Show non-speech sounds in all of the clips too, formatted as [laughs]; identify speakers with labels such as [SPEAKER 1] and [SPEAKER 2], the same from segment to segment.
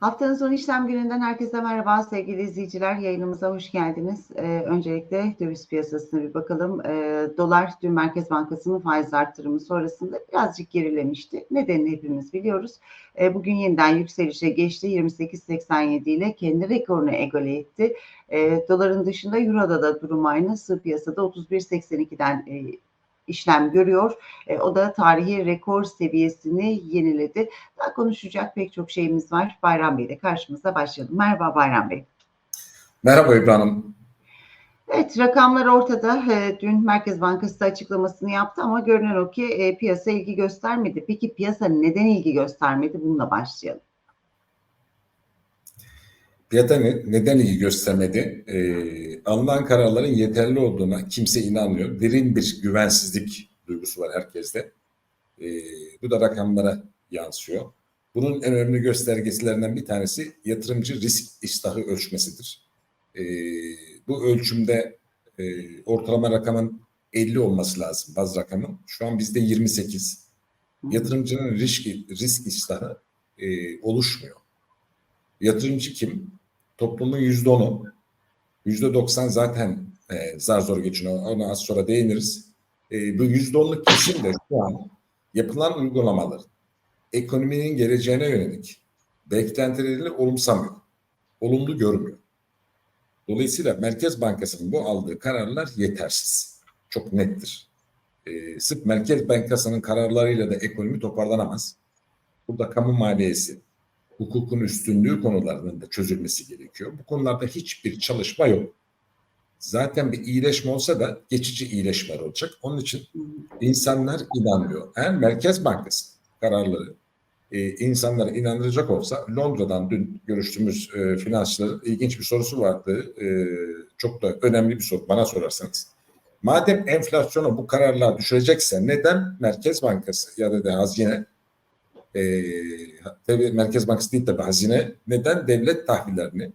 [SPEAKER 1] Haftanın son işlem gününden herkese merhaba sevgili izleyiciler. Yayınımıza hoş geldiniz. Ee, öncelikle döviz piyasasına bir bakalım. Ee, dolar dün Merkez Bankası'nın faiz arttırımı sonrasında birazcık gerilemişti. Nedenini hepimiz biliyoruz. Ee, bugün yeniden yükselişe geçti. 28.87 ile kendi rekorunu egale etti. Ee, doların dışında Euro'da da durum aynı. Sığ piyasada 31.82'den e, işlem görüyor. E, o da tarihi rekor seviyesini yeniledi. Daha konuşacak pek çok şeyimiz var. Bayram Bey de karşımıza başlayalım. Merhaba Bayram Bey.
[SPEAKER 2] Merhaba İbrahim Hanım.
[SPEAKER 1] Evet rakamlar ortada. E, dün Merkez Bankası da açıklamasını yaptı ama görünen o ki e, piyasa ilgi göstermedi. Peki piyasa neden ilgi göstermedi? Bununla başlayalım.
[SPEAKER 2] Piyasa ne- neden ilgi göstermedi? Ee, alınan kararların yeterli olduğuna kimse inanmıyor. Derin bir güvensizlik duygusu var herkeste. Ee, bu da rakamlara yansıyor. Bunun en önemli göstergesilerinden bir tanesi yatırımcı risk iştahı ölçmesidir. Ee, bu ölçümde e, ortalama rakamın 50 olması lazım baz rakamın. Şu an bizde 28. Yatırımcının risk, risk iştahı e, oluşmuyor. Yatırımcı kim? Toplumun yüzde onu, yüzde doksan zaten e, zar zor geçiniyor. Ona az sonra değiniriz. E, bu yüzde onluk kesim de şu an yapılan uygulamalar ekonominin geleceğine yönelik beklentilerini olumsamıyor. Olumlu görmüyor. Dolayısıyla Merkez Bankası'nın bu aldığı kararlar yetersiz. Çok nettir. E, sırf Merkez Bankası'nın kararlarıyla da ekonomi toparlanamaz. Burada kamu maliyesi, hukukun üstünlüğü konularının da çözülmesi gerekiyor. Bu konularda hiçbir çalışma yok. Zaten bir iyileşme olsa da geçici iyileşmeler olacak. Onun için insanlar inanmıyor. Eğer Merkez Bankası kararları e, insanlara inandıracak olsa Londra'dan dün görüştüğümüz e, finansçıların ilginç bir sorusu vardı. E, çok da önemli bir soru bana sorarsanız. Madem enflasyonu bu kararlar düşürecekse neden Merkez Bankası ya da da hazine e, tabii Merkez Bankası değil tabii hazine neden devlet tahvillerini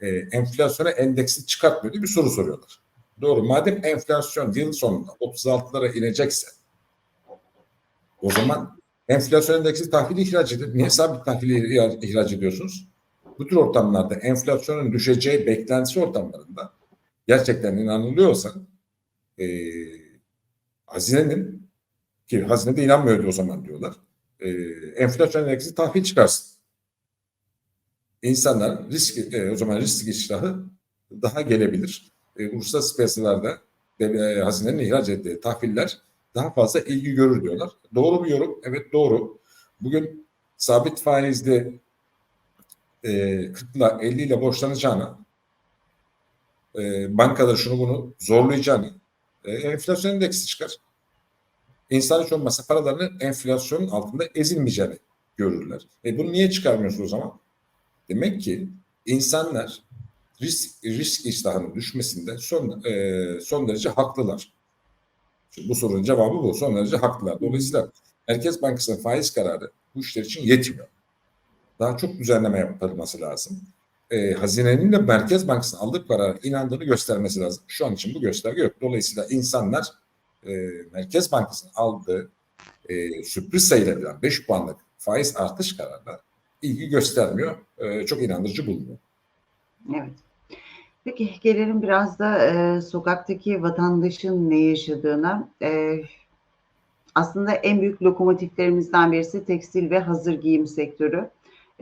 [SPEAKER 2] e, enflasyona endeksli çıkartmıyor diye bir soru soruyorlar. Doğru. Madem enflasyon yıl sonunda 36'lara inecekse o zaman enflasyon endeksi tahvili ihraç edin. Niye sabit tahvili ihraç ediyorsunuz? Bu tür ortamlarda enflasyonun düşeceği beklentisi ortamlarında gerçekten inanılıyorsa e, hazinenin ki hazine de inanmıyordu o zaman diyorlar e, enflasyon endeksi tahvil çıkarsın. İnsanlar risk, e, o zaman risk iştahı daha gelebilir. E, uluslararası piyasalarda e, hazinenin ihraç ettiği tahviller daha fazla ilgi görür diyorlar. Doğru bir yorum. Evet doğru. Bugün sabit faizli e, 40 ile 50 ile borçlanacağına e, bankalar şunu bunu zorlayacağını e, enflasyon endeksi çıkar. İnsan hiç olmazsa paralarını enflasyonun altında ezilmeyeceğini görürler. E bunu niye çıkarmıyorsunuz o zaman? Demek ki insanlar risk risk iştahının düşmesinde son e, son derece haklılar. Şimdi bu sorunun cevabı bu. Son derece haklılar. Dolayısıyla Merkez Bankası'nın faiz kararı bu işler için yetmiyor. Daha çok düzenleme yapılması lazım. E, hazinenin de Merkez Bankası'nın aldığı karara inandığını göstermesi lazım. Şu an için bu gösterge yok. Dolayısıyla insanlar e, Merkez Bankası'nın aldığı e, sürpriz sayılabilen 5 puanlık faiz artış kararına ilgi göstermiyor. E, çok inandırıcı bulmuyor.
[SPEAKER 1] Evet. Peki gelelim biraz da e, sokaktaki vatandaşın ne yaşadığına. E, aslında en büyük lokomotiflerimizden birisi tekstil ve hazır giyim sektörü.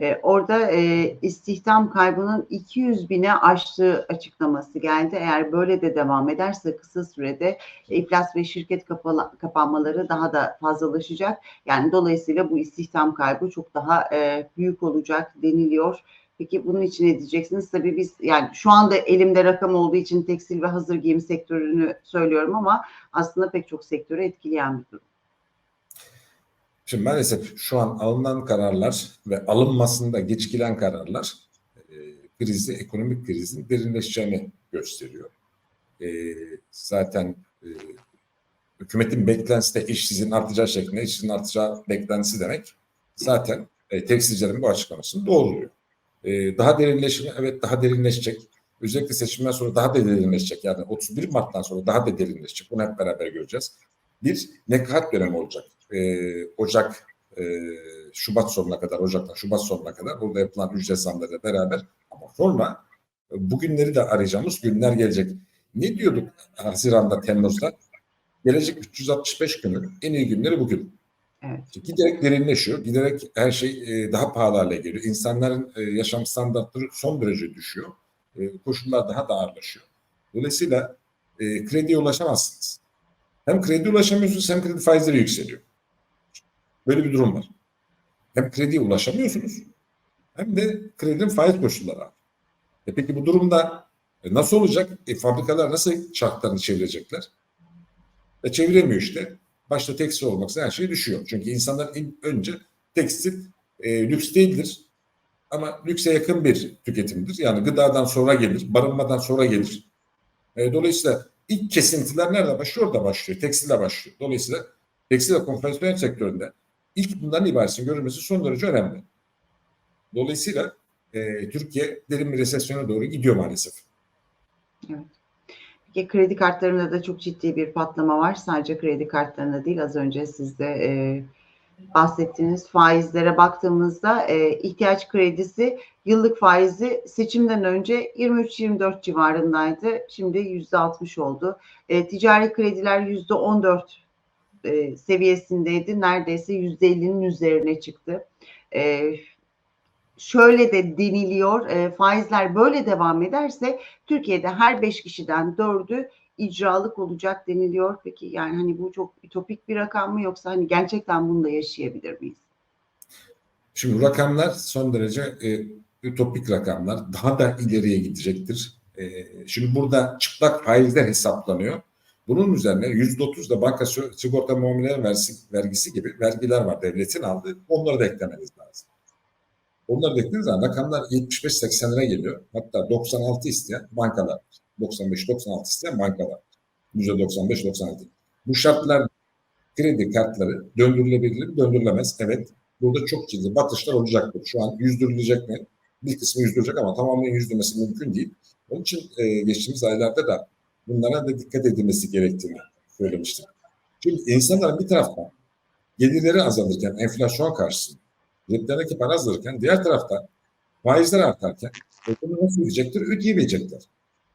[SPEAKER 1] E, orada e, istihdam kaybının 200 bine aştığı açıklaması geldi. Eğer böyle de devam ederse kısa sürede iflas ve şirket kapala- kapanmaları daha da fazlalaşacak. Yani dolayısıyla bu istihdam kaybı çok daha e, büyük olacak deniliyor. Peki bunun için ne diyeceksiniz? Tabii biz yani şu anda elimde rakam olduğu için tekstil ve hazır giyim sektörünü söylüyorum ama aslında pek çok sektörü etkileyen bir durum.
[SPEAKER 2] Şimdi maalesef şu an alınan kararlar ve alınmasında gecikilen kararlar e, krizi, ekonomik krizin derinleşeceğini gösteriyor. E, zaten e, hükümetin beklentisi de işsizin artacağı şeklinde, işsizin artacağı beklentisi demek zaten e, tekstilcilerin bu açıklamasını doğruluyor. E, daha derinleşme, evet daha derinleşecek. Özellikle seçimden sonra daha da derinleşecek. Yani 31 Mart'tan sonra daha da derinleşecek. Bunu hep beraber göreceğiz. Bir nekaat dönemi olacak. E, Ocak e, Şubat sonuna kadar, Ocak'tan Şubat sonuna kadar burada yapılan ücret zamlarıyla beraber ama sonra e, bugünleri de arayacağımız günler gelecek. Ne diyorduk Haziran'da, Temmuz'da? Gelecek 365 günü, en iyi günleri bugün.
[SPEAKER 1] Evet.
[SPEAKER 2] Giderek derinleşiyor, giderek her şey e, daha pahalı hale geliyor. İnsanların e, yaşam standartları son derece düşüyor. Koşullar daha da ağırlaşıyor. Dolayısıyla krediye ulaşamazsınız. Hem kredi ulaşamıyorsunuz hem kredi faizleri yükseliyor. Böyle bir durum var. Hem krediye ulaşamıyorsunuz hem de kredinin faiz koşulları var. E peki bu durumda e, nasıl olacak? E, fabrikalar nasıl şartlarını çevirecekler? E, çeviremiyor işte. Başta tekstil olmak üzere her şey düşüyor. Çünkü insanlar ilk önce tekstil e, lüks değildir. Ama lükse yakın bir tüketimdir. Yani gıdadan sonra gelir, barınmadan sonra gelir. E, dolayısıyla ilk kesintiler nerede başlıyor? Orada başlıyor. Tekstille başlıyor. Dolayısıyla tekstil ve konfeksiyon sektöründe ilk bundan ibaretin görülmesi son derece önemli. Dolayısıyla e, Türkiye derin bir resesyona doğru gidiyor maalesef.
[SPEAKER 1] Evet. Peki kredi kartlarında da çok ciddi bir patlama var. Sadece kredi kartlarında değil az önce siz de e, bahsettiğiniz faizlere baktığımızda e, ihtiyaç kredisi yıllık faizi seçimden önce 23-24 civarındaydı. Şimdi %60 oldu. E, ticari krediler %14 e, seviyesindeydi. Neredeyse %50'nin üzerine çıktı. E, şöyle de deniliyor, e, faizler böyle devam ederse Türkiye'de her beş kişiden dördü icralık olacak deniliyor. Peki yani hani bu çok ütopik bir rakam mı yoksa hani gerçekten bunu da yaşayabilir miyiz?
[SPEAKER 2] Şimdi rakamlar son derece e, ütopik rakamlar. Daha da ileriye gidecektir. E, şimdi burada çıplak faizler hesaplanıyor. Bunun üzerine %30 da banka sigorta muameleleri vergisi, vergisi gibi vergiler var devletin aldığı. Onları da eklemeniz lazım. Onları da eklediğiniz zaman rakamlar 75-80 lira geliyor. Hatta 96 isteyen bankalar. 95-96 isteyen bankalar. %95-96. Bu şartlar kredi kartları döndürülebilir mi? Döndürülemez. Evet. Burada çok ciddi batışlar olacaktır. Şu an yüzdürülecek mi? Bir kısmı yüzdürecek ama tamamen yüzdürmesi mümkün değil. Onun için e, geçtiğimiz aylarda da bunlara da dikkat edilmesi gerektiğini söylemiştim. Çünkü insanlar bir taraftan gelirleri azalırken enflasyon karşısında ceplerindeki para azalırken diğer tarafta faizler artarken bunu nasıl ödeyecektir? Ödeyemeyecekler.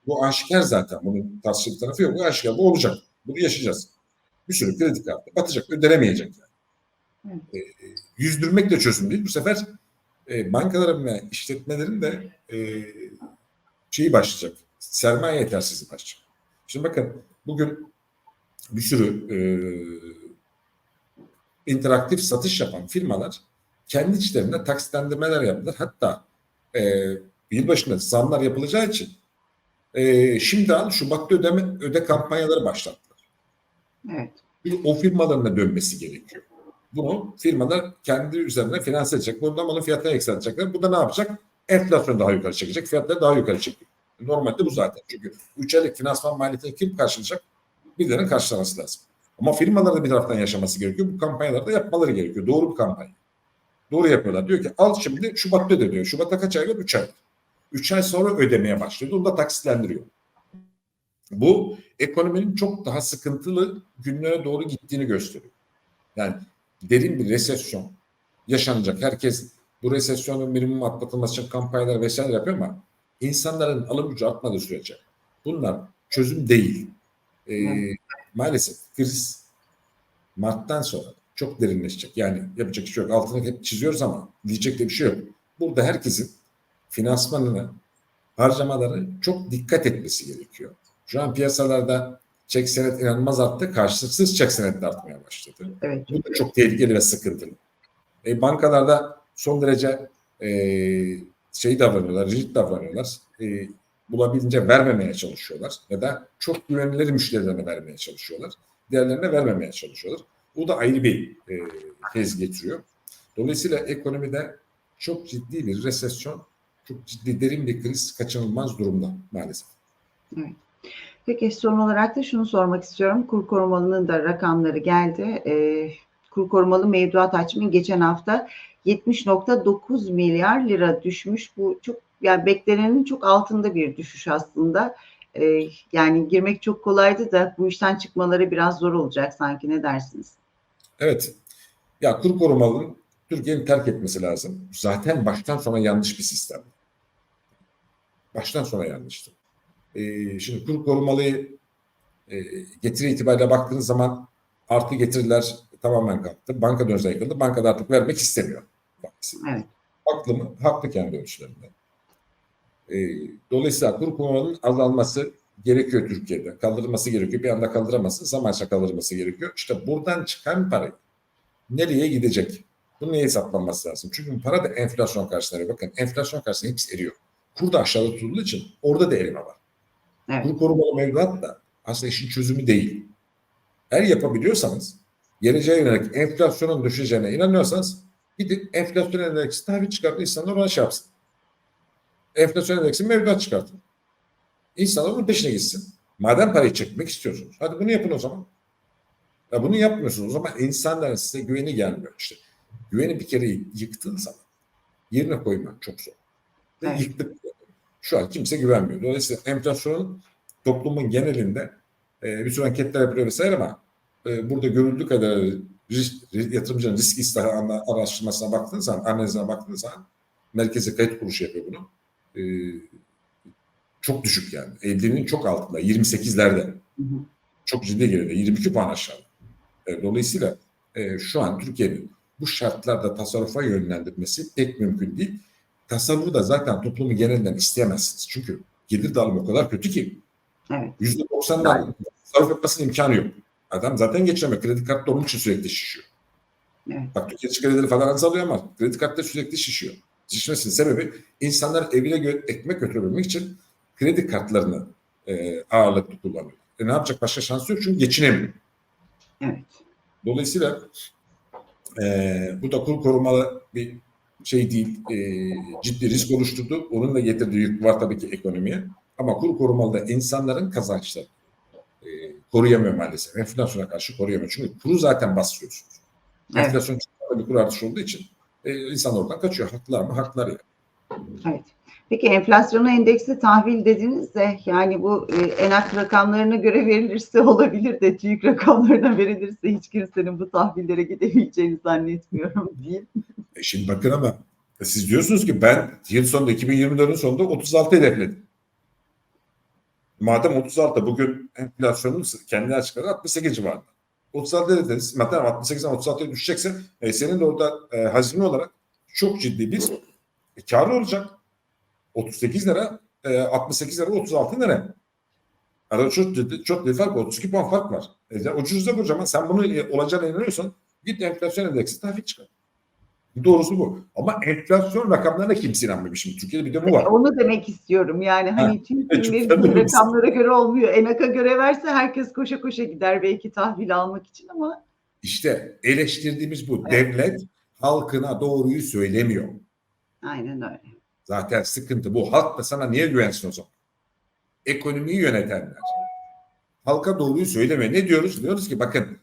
[SPEAKER 2] Bu aşikar zaten. Bunun tartışılı tarafı yok. Bu aşikar. Bu olacak. Bunu yaşayacağız. Bir sürü kredi kartı batacak. Ödenemeyecek yani. E, yüzdürmek de çözüm değil. Bu sefer e, bankaların ve işletmelerin de e, şeyi başlayacak. Sermaye yetersizliği başlayacak. Şimdi bakın bugün bir sürü e, interaktif satış yapan firmalar kendi içlerinde taksitlendirmeler yaptılar. Hatta e, yılbaşında zamlar yapılacağı için e, şimdi al Şubat'ta ödeme, öde kampanyaları başlattılar.
[SPEAKER 1] Evet.
[SPEAKER 2] O firmalarına dönmesi gerekiyor. Bunu firmalar kendi üzerine finanse edecek. Buradan malın fiyatını yükseltecekler. Bu da ne yapacak? Enflasyonu daha yukarı çekecek. Fiyatları daha yukarı çekiyor. Normalde bu zaten. Çünkü 3 aylık finansman maliyetini kim karşılayacak? Birilerinin karşılaması lazım. Ama firmalar da bir taraftan yaşaması gerekiyor. Bu kampanyaları da yapmaları gerekiyor. Doğru bir kampanya. Doğru yapıyorlar. Diyor ki al şimdi Şubat'ta öde diyor. Şubat'ta kaç ay var? 3 ay. 3 ay sonra ödemeye başlıyor. Onu da taksitlendiriyor. Bu ekonominin çok daha sıkıntılı günlere doğru gittiğini gösteriyor. Yani derin bir resesyon yaşanacak. Herkes bu resesyonun minimum atlatılması için kampanyalar vesaire yapıyor ama insanların alım gücü artmadığı sürece bunlar çözüm değil. Ee, maalesef kriz Mart'tan sonra çok derinleşecek. Yani yapacak şey yok. Altını hep çiziyoruz ama diyecek de bir şey yok. Burada herkesin finansmanını, harcamaları çok dikkat etmesi gerekiyor. Şu an piyasalarda çek senet inanılmaz arttı. Karşılıksız çek senet de artmaya başladı.
[SPEAKER 1] Evet.
[SPEAKER 2] Bu da çok tehlikeli ve sıkıntılı. E, bankalarda son derece e, şey davranıyorlar, rigid davranıyorlar. E, bulabildiğince vermemeye çalışıyorlar. Ya da çok güvenilir müşterilerine vermeye çalışıyorlar. Diğerlerine vermemeye çalışıyorlar. Bu da ayrı bir e, tez getiriyor. Dolayısıyla ekonomide çok ciddi bir resesyon, çok ciddi derin bir kriz kaçınılmaz durumda maalesef.
[SPEAKER 1] Evet. Peki son olarak da şunu sormak istiyorum. Kur korumalının da rakamları geldi. Ee, kur korumalı mevduat hacmi geçen hafta 70.9 milyar lira düşmüş. Bu çok yani beklenenin çok altında bir düşüş aslında. Ee, yani girmek çok kolaydı da bu işten çıkmaları biraz zor olacak sanki ne dersiniz?
[SPEAKER 2] Evet. Ya kur korumalının Türkiye'nin terk etmesi lazım. Zaten baştan sona yanlış bir sistem. Baştan sona yanlıştı. Ee, şimdi kur korumalıyı e, getiri itibariyle baktığınız zaman artı getiriler tamamen kalktı. Banka dönüşü yıkıldı. Banka da artık vermek istemiyor.
[SPEAKER 1] Evet.
[SPEAKER 2] Haklı mı? Haklı kendi ölçülerinde. Ee, dolayısıyla kur korumalının azalması gerekiyor Türkiye'de. Kaldırılması gerekiyor. Bir anda kaldıramazsın. Zamanla kaldırılması gerekiyor. İşte buradan çıkan parayı nereye gidecek? Bunun neye hesaplanması lazım? Çünkü para da enflasyon karşısında. Bakın enflasyon karşısında hepsi eriyor. Kur da aşağıda tutulduğu için orada da erime var.
[SPEAKER 1] Evet.
[SPEAKER 2] Kur korumalı mevduat da aslında işin çözümü değil. Eğer yapabiliyorsanız geleceğe yönelik enflasyonun düşeceğine inanıyorsanız gidin enflasyon endeksi tahvil çıkartın insanlar ona şey yapsın. Enflasyon endeksi mevduat çıkartın. İnsanlar bunun peşine gitsin. Madem parayı çekmek istiyorsunuz. Hadi bunu yapın o zaman. Ya bunu yapmıyorsunuz. O zaman insanların size güveni gelmiyor işte. Güveni bir kere yıktığın zaman yerine koymak çok zor. Ve
[SPEAKER 1] Evet.
[SPEAKER 2] yıktık. Şu an kimse güvenmiyor. Dolayısıyla enflasyonun toplumun genelinde e, bir sürü anketler yapılıyor vesaire ama e, burada görüldüğü kadar risk, yatırımcının risk iştahı ana- araştırmasına baktığınız zaman, analizine baktığınız zaman Merkezi Kayıt Kuruluşu yapıyor bunu. E, çok düşük yani. 50'nin çok altında. 28'lerde.
[SPEAKER 1] Hı hı.
[SPEAKER 2] Çok ciddi geride. 22 puan aşağıda. E, dolayısıyla e, şu an Türkiye'nin bu şartlarda tasarrufa yönlendirmesi pek mümkün değil. Tasarrufu da zaten toplumu genelinden isteyemezsiniz. Çünkü gelir dağılımı o kadar kötü ki
[SPEAKER 1] Evet.
[SPEAKER 2] %90'dan tasarruf yapmasının imkanı yok. Adam zaten geçemiyor. Kredi kartı onun için sürekli şişiyor.
[SPEAKER 1] Evet.
[SPEAKER 2] Bak tüketici kredileri falan azalıyor ama kredi kartı sürekli şişiyor. Şişmesinin sebebi insanlar evine gö- ekmek götürebilmek için kredi kartlarını e, ağırlıklı kullanıyor. E, ne yapacak? Başka şansı yok çünkü geçinemiyor.
[SPEAKER 1] Evet.
[SPEAKER 2] Dolayısıyla e, bu da kur korumalı bir şey değil, e, ciddi risk oluşturdu. Onun da getirdiği yük var tabii ki ekonomiye. Ama kur korumalı da insanların kazançları koruyamıyor maalesef. Enflasyona karşı koruyamıyor. Çünkü kuru zaten bastırıyorsunuz.
[SPEAKER 1] Evet.
[SPEAKER 2] Enflasyon çok bir kur artışı olduğu için e, insan oradan kaçıyor. Haklılar mı? Haklılar ya.
[SPEAKER 1] Evet. Peki enflasyona endeksli tahvil dediniz de yani bu e, enak rakamlarına göre verilirse olabilir de TÜİK rakamlarına verilirse hiç kimsenin bu tahvillere gidebileceğini zannetmiyorum [laughs] değil.
[SPEAKER 2] E şimdi bakın ama siz diyorsunuz ki ben yıl sonunda 2024'ün sonunda 36 hedefledim. Madem 36 bugün enflasyonun kendi açıkladığı 68 civarında. 36 dediniz. Madem 68'den 36'ya düşecekse e, senin de orada e, hazine olarak çok ciddi bir e, karı olacak. 38 lira, e, 68 lira, 36 lira. Arada çok ciddi, çok ciddi fark var. 32 puan fark var. E, ucuzda kocaman. Sen bunu e, olacağına inanıyorsan git enflasyon endeksi tahvil çıkar. Doğrusu bu. Ama enflasyon rakamlarına kimse inanmıyor. Şimdi Türkiye'de bir de bu var.
[SPEAKER 1] Onu demek istiyorum yani hani verdiği
[SPEAKER 2] tabii.
[SPEAKER 1] rakamlara göre olmuyor. Enak'a göre verse herkes koşa koşa gider belki tahvil almak için ama
[SPEAKER 2] İşte eleştirdiğimiz bu.
[SPEAKER 1] Evet.
[SPEAKER 2] Devlet halkına doğruyu söylemiyor.
[SPEAKER 1] aynen öyle.
[SPEAKER 2] Zaten sıkıntı bu. Halk da sana niye güvensin o zaman? Ekonomiyi yönetenler. Halka doğruyu söylemiyor. Ne diyoruz? Diyoruz ki bakın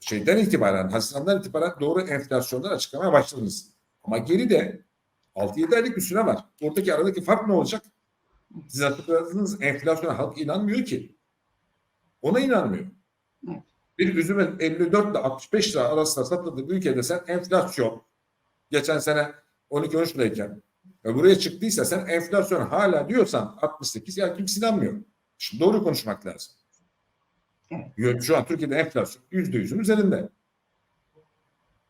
[SPEAKER 2] şeyden itibaren, Haziran'dan itibaren doğru enflasyondan açıklamaya başladınız. Ama geride 6-7 aylık bir süre var. Oradaki aradaki fark ne olacak? Siz açıkladığınız enflasyona halk inanmıyor ki. Ona inanmıyor.
[SPEAKER 1] Evet.
[SPEAKER 2] Bir üzümün 54 ile 65 lira arasında satıldığı bir ülkede sen enflasyon geçen sene 12-13 lirayken ve buraya çıktıysa sen enflasyon hala diyorsan 68 ya kimse inanmıyor. Şimdi doğru konuşmak lazım.
[SPEAKER 1] Evet.
[SPEAKER 2] Şu an Türkiye'de enflasyon %100'ün üzerinde.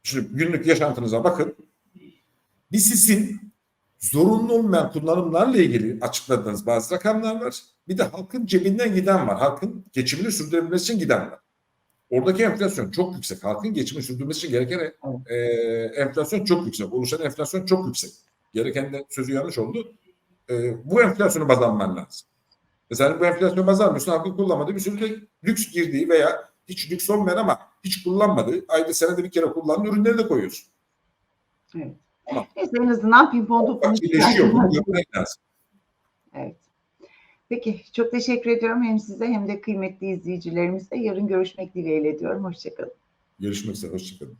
[SPEAKER 2] Şimdi günlük yaşantınıza bakın. Bir sizin zorunlu olmayan kullanımlarla ilgili açıkladığınız bazı rakamlar var. Bir de halkın cebinden giden var. Halkın geçimini sürdürebilmesi için giden var. Oradaki enflasyon çok yüksek. Halkın geçimini sürdürmesi için gereken e, enflasyon çok yüksek. Oluşan enflasyon çok yüksek. Gereken de sözü yanlış oldu. E, bu enflasyonu baz alman lazım. Mesela bu enflasyon baz almıyorsun. Halkın kullanmadığı bir sürü de lüks girdiği veya hiç lüks olmayan ama hiç kullanmadığı, ayda senede bir kere kullanılan ürünleri de koyuyorsun.
[SPEAKER 1] Evet.
[SPEAKER 2] Ama-
[SPEAKER 1] Neyse en azından pimpon topunun
[SPEAKER 2] Bak birleşiyor. [laughs]
[SPEAKER 1] Evet. Peki çok teşekkür ediyorum hem size hem de kıymetli izleyicilerimize. Yarın görüşmek dileğiyle diyorum. Hoşçakalın.
[SPEAKER 2] Görüşmek üzere. Hoşçakalın.